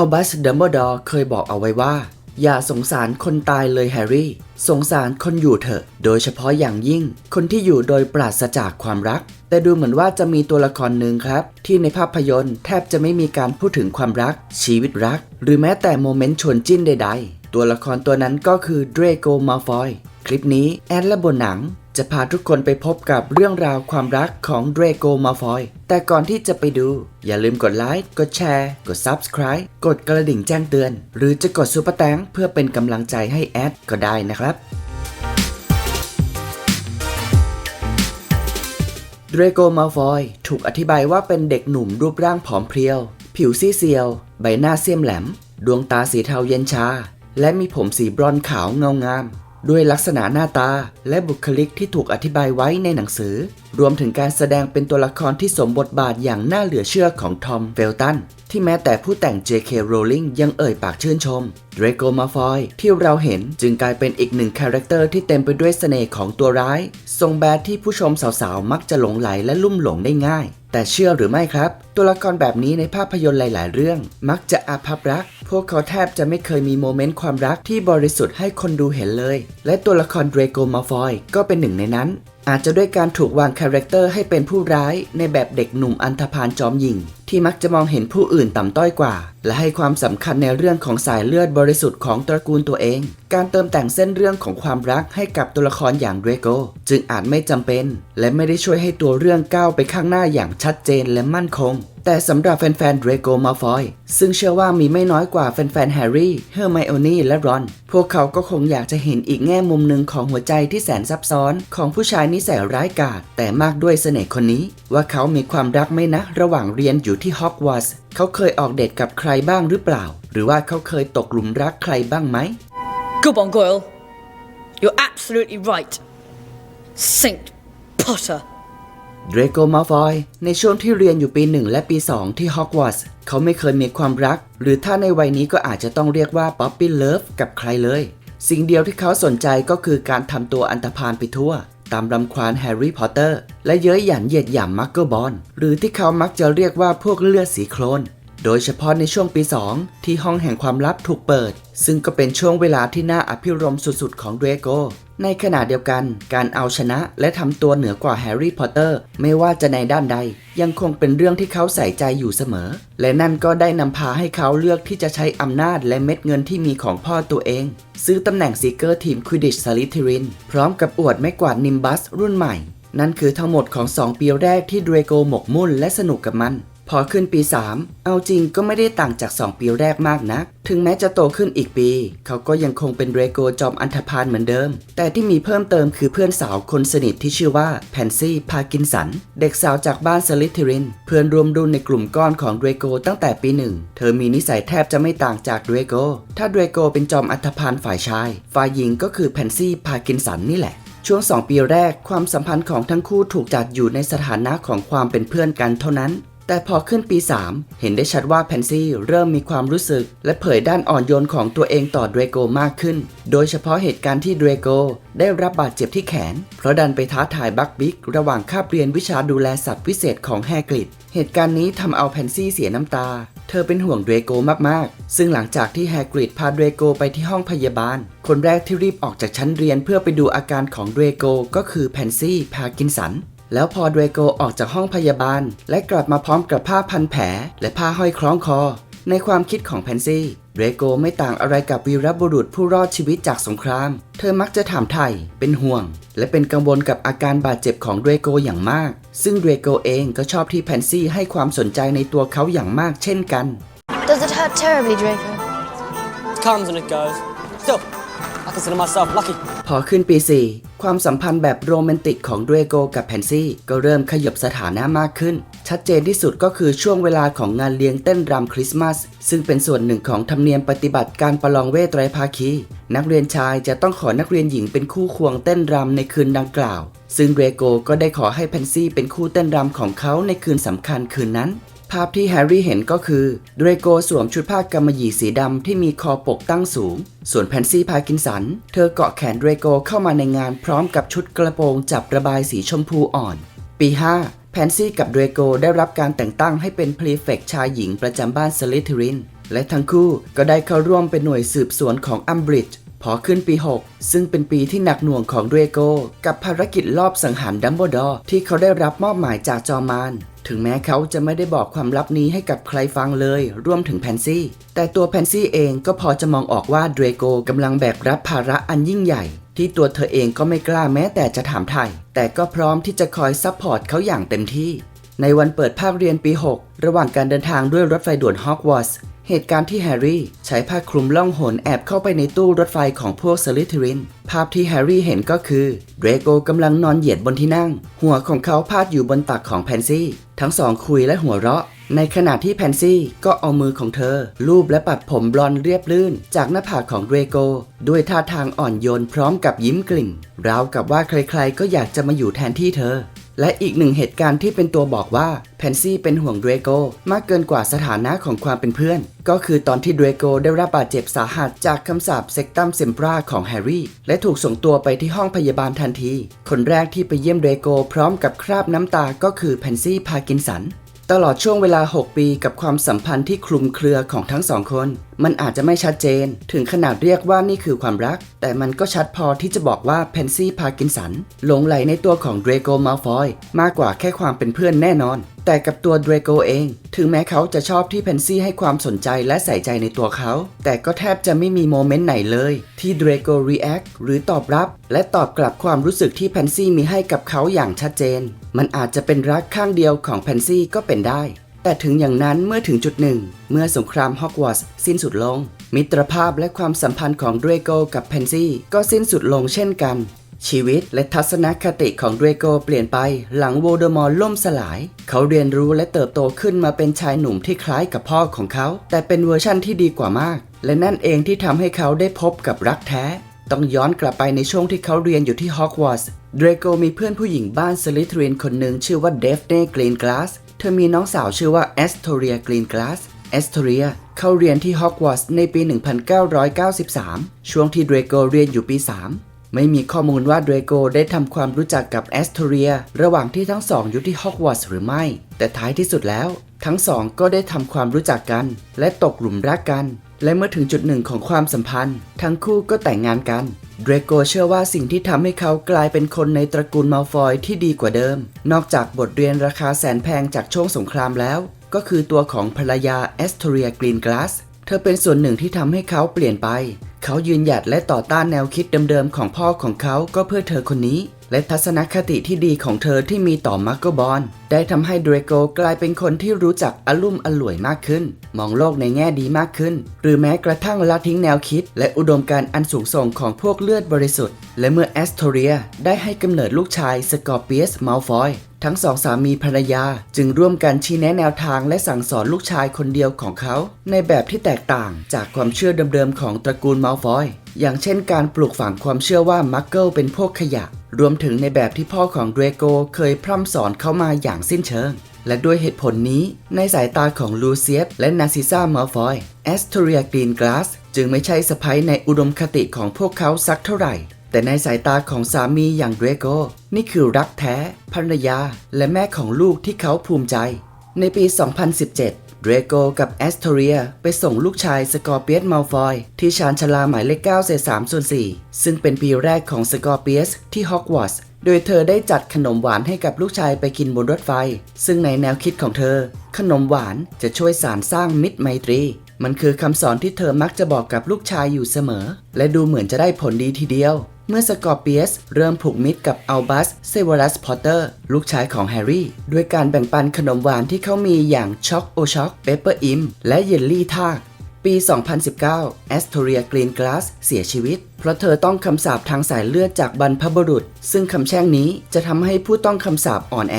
อัลบัสดัมเบิลดอร์เคยบอกเอาไว้ว่า อย่าสงสารคนตายเลยแฮร์รี่ สงสารคนอยู่เถอะ โดยเฉพาะอย่างยิ่ง คนที่อยู่โดยปราศจากความรัก แต่ดูเหมือนว่าจะมีตัวละครหนึ่งครับ ที่ในภาพยนตร์แทบจะไม่มีการพูดถึงความรัก ชีวิตรัก หรือแม้แต่โมเมนต์ชวนจิ้นใด ๆ ตัวละครตัวนั้นก็คือเดรโกมาฟอยคลิปนี้แอดและบนหนัง จะพาทุกคนไปพบกับเรื่องราวความรักของเดรโกมาฟอย แต่ก่อนที่จะไปดู อย่าลืมกดไลค์ กดแชร์ กด Subscribe กดกระดิ่งแจ้งเตือน หรือจะกดซุปเปอร์แตงเพื่อเป็นกำลังใจให้แอดก็ได้นะครับเดรโกมาฟอยถูกอธิบายว่าเป็นเด็กหนุ่มรูปร่างผอมเพรียว ผิวซีเซียว ใบหน้าเสียมแหลม ดวงตาสีเทาเย็นชา และมีผมสีบรอนซ์ขาวเงางาม ด้วยลักษณะหน้าตาและบุคลิกที่ถูกอธิบายไว้ในหนังสือรวมถึงการแสดงเป็นตัวละครที่สมบทบาทอย่างน่าเหลือเชื่อของทอมเฟลตันที่แม้แต่ผู้แต่ง J.K. Rowling ยังเอ่ยปากชื่นชมเดรโกมาฟอยที่เราเห็นจึงกลายเป็นอีกหนึ่งคาแรคเตอร์ที่เต็มไปด้วยเสน่ห์ของตัวร้าย ทรงแบดที่ผู้ชมสาวๆ มักจะหลงไหลและลุ่มหลงได้ง่าย แต่เชื่อหรือไม่ครับ ตัวละครแบบนี้ในภาพยนตร์หลายๆ เรื่อง มักจะอาภัพรัก พวกเขาแทบจะไม่เคยมีโมเมนต์ความรักที่บริสุทธิ์ให้คนดูเห็นเลย และตัวละครเดรโกมาฟอยก็เป็นหนึ่งในนั้น อาจจะด้วยการถูกวางคาแรคเตอร์ให้เป็นผู้ร้ายในแบบเด็กหนุ่มอันธพาลจอมหยิ่ง ที่มักจะมองเห็นผู้อื่นต่ำต้อยกว่า และให้ความสำคัญในเรื่องของสายเลือดบริสุทธิ์ของตระกูลตัวเอง การเติมแต่งเส้นเรื่องของความรักให้กับตัวละครอย่างเรโกจึงอาจไม่จำเป็น และไม่ได้ช่วยให้ตัวเรื่องก้าวไปข้างหน้าอย่างชัดเจนและมั่นคง แต่สำหรับแฟนๆเรโกมาฟอยซึ่งเชื่อว่ามีไม่น้อยกว่าแฟนๆแฮร์รี่ เฮอร์ไมโอนี่และรอน พวกเขาก็คงอยากจะเห็นอีกแง่มุมหนึ่งของหัวใจที่แสนซับซ้อนของผู้ชายนิสัยร้ายกาจแต่มากด้วยเสน่ห์คนนี้ ว่าเขามีความรักไหมนะ ระหว่างเรียนอยู่ที่ฮอกวอตส์เขาเคยออกเดทกับใครบ้างหรือเปล่า หรือว่าเขาเคยตกหลุมรักใครบ้างไหม Good one, Goyle. You're absolutely right. Saint Potter. เดรโกมาฟอยในช่วงที่เรียนอยู่ปี 1 และปี 2 ที่ฮอกวอตส์เขาไม่เคยมีความรัก หรือถ้าในวัยนี้ก็อาจจะต้องเรียกว่าป๊อปปี้เลิฟกับใครเลย สิ่งเดียวที่เขาสนใจก็คือการทำตัวอันธพาลไปทั่ว ตามรำควานแฮร์รี่พอตเตอร์ และเย้ยหยันเหยียดหยามมักเกิลบอลหรือที่เขามักจะเรียกว่าพวกเลือดสีโคลน โดยเฉพาะในช่วงปี 2 ที่ห้องแห่งความลับถูกเปิด ซึ่งก็เป็นช่วงเวลาที่น่าอภิรมสุดๆ ของเดรโก ในขณะเดียวกัน การเอาชนะและทำตัวเหนือกว่าแฮร์รี่พอตเตอร์ ไม่ว่าจะในด้านใด ยังคงเป็นเรื่องที่เขาใส่ใจอยู่เสมอ และนั่นก็ได้นำพาให้เขาเลือกที่จะใช้อำนาจและเม็ดเงินที่มีของพ่อตัวเอง ซื้อตำแหน่งซีเกอร์ทีมควิดิชสลิทิรินพร้อมกับอวดไม้กวาดนิมบัสรุ่นใหม่นั่นคือทั้งหมดของ 2 ปีแรกที่เดรโกหมกมุ่นและสนุกกับมัน พอขึ้นปี 3 เอาจริงก็ไม่ได้ต่างจาก 2 ปีแรกมากนัก ถึงแม้จะโตขึ้นอีกปี เขาก็ยังคงเป็นเรโกจอมอันธพาลเหมือนเดิม แต่ที่มีเพิ่มเติมคือเพื่อนสาวคนสนิทที่ชื่อว่าแพนซี่พากินสัน เด็กสาวจากบ้านสลิท h ริน เพื่อนรวมรุ่นในกลุ่มก้อนของเรโกตั้งแต่ปีหนึ่ง เธอมีนิสัยแทบจะไม่ต่างจากเรโก ถ้าเรโกเป็นจอมอันธพาลฝ่ายชาย ฝ่ายหญิงก็คือแพนซี่พากินสันนี่แหละช่วง 2 ปีแรกความสัมพันธ์ของทั้งคู่ถูกจัดอยู่ในสถานะของความเป็นเพื่อนกันเท่านั้น แต่พอขึ้นปี 3 เห็นได้ชัดว่าแพนซี่เริ่มมีความรู้สึก และเผยด้านอ่อนโยนของตัวเองต่อเดรโกมากขึ้น โดยเฉพาะเหตุการณ์ที่เดรโกได้รับบาดเจ็บที่แขน เพราะดันไปท้าทายบักบิ๊กระหว่างคาบเรียนวิชาดูแลสัตว์พิเศษของแฮกริดเหตุการณ์นี้ทำเอาแพนซี่เสียน้ำตา เธอเป็นห่วงเดรโกมากๆ ซึ่งหลังจากที่แฮกริดพาเดรโกไปที่ห้องพยาบาล คนแรกที่รีบออกจากชั้นเรียนเพื่อไปดูอาการของเดรโกก็คือแพนซี่พากินสัน แล้วพอเดรโกออกจากห้องพยาบาล และกลับมาพร้อมกับผ้าพันแผล และผ้าห้อยคล้องคอ ในความคิดของแพนซี่เดรโกไม่ต่างอะไรกับวีรบุรุษผู้รอดชีวิตจากสงคราม เธอมักจะถามไถ่เป็นห่วง และเป็นกังวลกับอาการบาดเจ็บของเดรโกอย่างมาก ซึ่งเดรโกเองก็ชอบที่แพนซี่ให้ความสนใจในตัวเขาอย่างมากเช่นกัน Does it hurt terribly, Draco? It comes and it goes. Still, I consider myself lucky. พอขึ้นปี4 ความสัมพันธ์แบบโรแมนติกของเดรโกกับแพนซี่ก็เริ่มขยบสถานะมากขึ้น ชัดเจนที่สุดก็คือช่วงเวลาของงานเลี้ยงเต้นรำคริสต์มาส ซึ่งเป็นส่วนหนึ่งของธรรมเนียมปฏิบัติการประลองเวทไตรภาคี นักเรียนชายจะต้องขอนักเรียนหญิงเป็นคู่ควงเต้นรำในคืนดังกล่าว ซึ่งเดรโกก็ได้ขอให้แพนซี่เป็นคู่เต้นรำของเขาในคืนสำคัญคืนนั้น ภาพที่แฮร์รี่เห็นก็คือเดรโกสวมชุดผ้ากำมะหยี่สีดำที่มีคอปกตั้งสูง ส่วนแพนซี่พากินสัน เธอเกาะแขนเดรโกเข้ามาในงานพร้อมกับชุดกระโปรงจับระบายสีชมพูอ่อน ปี 5 แพนซี่กับเดรโกได้รับการแต่งตั้งให้เป็นพรีเฟกชายหญิงประจำบ้านสลิทริน และทั้งคู่ก็ได้เข้าร่วมเป็นหน่วยสืบสวนของอัมบริดจ์พอขึ้นปี 6 ซึ่งเป็นปีที่หนักหน่วงของเดรโก กับภารกิจลอบสังหารดัมเบิลดอร์ที่เขาได้รับมอบหมายจากจอมาน ถึงแม้เขาจะไม่ได้บอกความลับนี้ให้กับใครฟังเลย รวมถึงแพนซี่ แต่ตัวแพนซี่เองก็พอจะมองออกว่าเดรโกกำลังแบกรับภาระอันยิ่งใหญ่ ที่ตัวเธอเองก็ไม่กล้าแม้แต่จะถามไทย แต่ก็พร้อมที่จะคอยซัพพอร์ตเขาอย่างเต็มที่ ในวันเปิดภาคเรียนปี 6 ระหว่างการเดินทางด้วยรถไฟด่วนฮอกวอตส์ เหตุการณ์ที่แฮร์รี่ใช้ผ้าคลุมล่องหนแอบเข้าไปในตู้รถไฟของพวกสลิธีริน ภาพที่แฮร์รี่เห็นก็คือเดรโกกำลังนอนเหยียดบนที่นั่ง หัวของเขาพาดอยู่บนตักของแพนซี่ ทั้งสองคุยและหัวเราะ ในขณะที่แพนซี่ก็เอามือของเธอ ลูบและปัดผมบลอนเรียบลื่น จากหน้าผากของเดรโก ด้วยท่าทางอ่อนโยนพร้อมกับยิ้มกลิ่นราวกับว่าใครๆก็อยากจะมาอยู่แทนที่เธอ และอีกหนึ่งเหตุการณ์ที่เป็นตัวบอกว่าแพนซี่เป็นห่วงเดรโกมากเกินกว่าสถานะของความเป็นเพื่อน ก็คือตอนที่เดรโกได้รับบาดเจ็บสาหัสจากคำสาปเซกตัมเซมปราของแฮร์รี่ และถูกส่งตัวไปที่ห้องพยาบาลทันที คนแรกที่ไปเยี่ยมเดรโกพร้อมกับคราบน้ำตาก็คือแพนซี่พากินสัน ตลอดช่วงเวลา 6 ปีกับความสัมพันธ์ที่คลุมเครือของทั้งสองคน มันอาจจะไม่ชัดเจน ถึงขนาดเรียกว่านี่คือความรัก แต่มันก็ชัดพอที่จะบอกว่าเพนซี่พากินสันหลงไหลในตัวของเดรโกมาฟอยมากกว่าแค่ความเป็นเพื่อนแน่นอน แต่กับตัวเดรโกเอง ถึงแม้เขาจะชอบที่เพนซี่ให้ความสนใจและใส่ใจในตัวเขา แต่ก็แทบจะไม่มีโมเมนต์ไหนเลย ที่เดรโกรีแอคหรือตอบรับ และตอบกลับความรู้สึกที่เพนซี่มีให้กับเขาอย่างชัดเจน มันอาจจะเป็นรักข้างเดียวของเพนซี่ก็เป็นได้ แต่ถึงอย่างนั้นเมื่อถึงจุดหนึ่ง เมื่อสงครามฮอกวอตส์สิ้นสุดลงมิตรภาพและความสัมพันธ์ของเดรโกกับเพนซี่ก็สิ้นสุดลงเช่นกัน ชีวิตและทัศนคติของเดรโกเปลี่ยนไปหลังโวเดอมอร์ล่มสลาย เขาเรียนรู้และเติบโตขึ้นมาเป็นชายหนุ่มที่คล้ายกับพ่อของเขา แต่เป็นเวอร์ชั่นที่ดีกว่ามาก และนั่นเองที่ทำให้เขาได้พบกับรักแท้ ต้องย้อนกลับไปในช่วงที่เขาเรียนอยู่ที่ฮอกวอตส์เดรโกมีเพื่อนผู้หญิงบ้านสลิทรินคนหนึ่งชื่อว่าเดฟเน่กรีนกลาสเธอมีน้องสาวชื่อว่าแอสโทเรียกรีนกลาสแอสโทเรียเข้าเรียนที่ฮอกวอตส์ในปี 1993 ช่วงที่เดรโกเรียนอยู่ปี 3 ไม่มีข้อมูลว่าเดรโกได้ทำความรู้จักกับแอสโทเรีย ระหว่างที่ทั้งสองอยู่ที่ฮอกวอตส์หรือไม่ แต่ท้ายที่สุดแล้ว ทั้งสองก็ได้ทำความรู้จักกัน และตกหลุมรักกัน และเมื่อถึงจุดหนึ่งของความสัมพันธ์ ทั้งคู่ก็แต่งงานกันเดรโกเชื่อว่าสิ่งที่ทำให้เขากลายเป็นคนในตระกูลมัลฟอยที่ดีกว่าเดิม นอกจากบทเรียนราคาแสนแพงจากช่วงสงครามแล้ว ก็คือตัวของภรรยาแอสโทเรียกรีนกลาสเธอเป็นส่วนหนึ่งที่ทำให้เขาเปลี่ยนไป เขายืนหยัดและต่อต้านแนวคิดเดิมๆของพ่อของเขาก็เพื่อเธอคนนี้ และทัศนคติที่ดีของเธอที่มีต่อมาร์โกบอลได้ทำให้เดรโกกลายเป็นคนที่รู้จักอลุ่มอล่วยมากขึ้น มองโลกในแง่ดีมากขึ้น หรือแม้กระทั่งละทิ้งแนวคิด และอุดมการณ์อันสูงส่งของพวกเลือดบริสุทธิ์ และเมื่อแอสโทเรียได้ให้กำเนิดลูกชายสกอร์เปียสมัลฟอยทั้งสองสามีภรรยา จึงร่วมกันชี้แนะแนวทางและสั่งสอนลูกชายคนเดียวของเขา ในแบบที่แตกต่างจากความเชื่อเดิมๆของตระกูลมัลฟอยอย่างเช่นการปลูกฝังความเชื่อว่ามักเกิลเป็นพวกขยะ รวมถึงในแบบที่พ่อของเดรโกเคยพร่ำสอนเข้ามาอย่างสิ้นเชิง และด้วยเหตุผลนี้ ในสายตาของลูเซียสและนาซิซ่ามัลฟอยแอสโทเรียกรีนกลาสจึงไม่ใช่สะพ้ยในอุดมคติของพวกเขาสักเท่าไหร่ แต่ในสายตาของสามีอย่างเดรโกนี่คือรักแท้ภรรยา และแม่ของลูกที่เขาภูมิใจ ในปี 2017 เดรโกกับแอสโทเรียไปส่งลูกชายสกอร์เปียสมัลฟอย ที่ชานชาลาหมายเลข9เศษ3ส่วน4ซึ่งเป็นปีแรกของสกอร์เปียสที่ฮอกวอตส์โดยเธอได้จัดขนมหวานให้กับลูกชายไปกินบนรถไฟ ซึ่งในแนวคิดของเธอ ขนมหวานจะช่วยสารสร้างมิตรไมตรี มันคือคำสอนที่เธอมักจะบอกกับลูกชายอยู่เสมอ และดูเหมือนจะได้ผลดีทีเดียว เมื่อสกอร์เปียสเริ่มผูกมิตรกับอัลบัสเซวรัสพอตเตอร์ลูกชายของแฮร์รี่ ด้วยการแบ่งปันขนมหวานที่เขามีอย่างช็อกโอช็อกเปเปอร์อิมและเยลลี่ทาก ปี 2019 แอสโทเรียกรีนกลาสเสียชีวิต เพราะเธอต้องคำสาปทางสายเลือดจากบรรพบุรุษ ซึ่งคำแช่งนี้จะทำให้ผู้ต้องคำสาปอ่อนแอ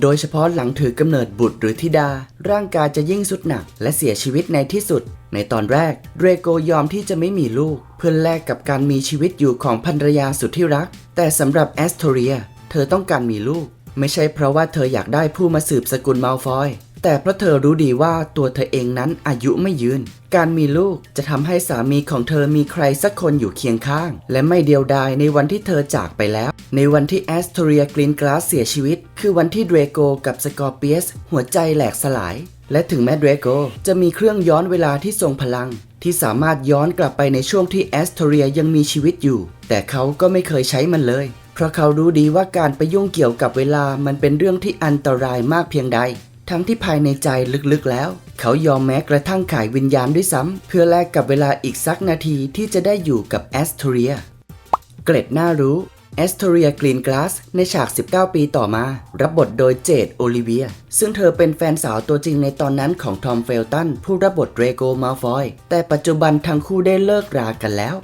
โดยเฉพาะหลังถือกำเนิดบุตรหรือธิดา ร่างกายจะยิ่งสุดหนัก และเสียชีวิตในที่สุด ในตอนแรกเดรโกยอมที่จะไม่มีลูก เพื่อแลกกับการมีชีวิตอยู่ของภรรยาสุดที่รัก แต่สำหรับแอสโทเรีย เธอต้องการมีลูก ไม่ใช่เพราะว่าเธออยากได้ผู้มาสืบสกุลมัลฟอย แต่เพราะเธอรู้ดีว่าตัวเธอเองนั้นอายุไม่ยืน การมีลูกจะทำให้สามีของเธอมีใครสักคนอยู่เคียงข้าง และไม่เดียวดายในวันที่เธอจากไปแล้ว ในวันที่แอสโทเรียกรีนกลาสเสียชีวิต คือวันที่เดรโกกับสกอร์เปียสหัวใจแหลกสลาย และถึงแม้เดรโกจะมีเครื่องย้อนเวลาที่ทรงพลัง ที่สามารถย้อนกลับไปในช่วงที่แอสโทเรียยังมีชีวิตอยู่ แต่เขาก็ไม่เคยใช้มันเลย เพราะเขารู้ดีว่าการไปยุ่งเกี่ยวกับเวลามันเป็นเรื่องที่อันตรายมากเพียงใด ทั้งที่ภายในใจลึกๆแล้ว เขายอมแม้กระทั่งขายวิญญาณด้วยซ้ำเพื่อแลกกับเวลาอีกสักนาทีที่จะได้อยู่กับแอสโทเรีย เกร็ดน่ารู้แอสโทเรียกรีนกลาสในฉาก 19 ปีต่อมา รับบทโดยเจดโอลิเวีย ซึ่งเธอเป็นแฟนสาวตัวจริงในตอนนั้นของทอมเฟลตันผู้รับบทเรโกมาฟอย แต่ปัจจุบันทั้งคู่ได้เลิกรากันแล้ว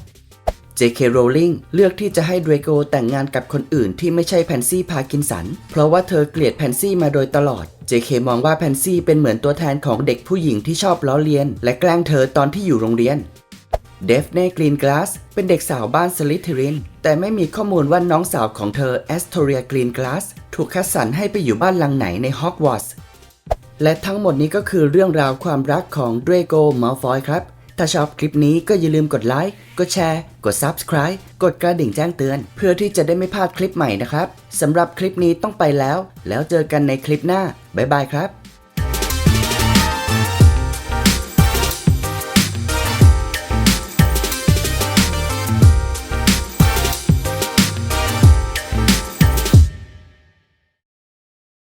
J.K. Rowling เลือกที่จะให้เดรโกแต่งงานกับคนอื่นที่ไม่ใช่แพนซี่พากินสัน เพราะว่าเธอเกลียดแพนซี่มาโดยตลอด J.K. มองว่าแพนซี่เป็นเหมือนตัวแทนของเด็กผู้หญิงที่ชอบล้อเลียน และแกล้งเธอตอนที่อยู่โรงเรียนเดฟเน่กรีนกลาสเป็นเด็กสาวบ้านสลิทริน แต่ไม่มีข้อมูลว่าน้องสาวของเธอแอสโทเรียกรีนกลาสถูกคัดสรรให้ไปอยู่บ้านหลังไหนในฮอกวอตส์และทั้งหมดนี้ก็คือเรื่องราวความรักของเดรโกมัลฟอยครับ ถ้าชอบคลิปนี้ก็อย่าลืมกดไลค์ กดแชร์ กด Subscribe กดกระดิ่งแจ้งเตือน เพื่อที่จะได้ไม่พลาดคลิปใหม่นะครับสำหรับคลิปนี้ต้องไปแล้ว แล้วเจอกันในคลิปหน้า บ๊ายบายครับ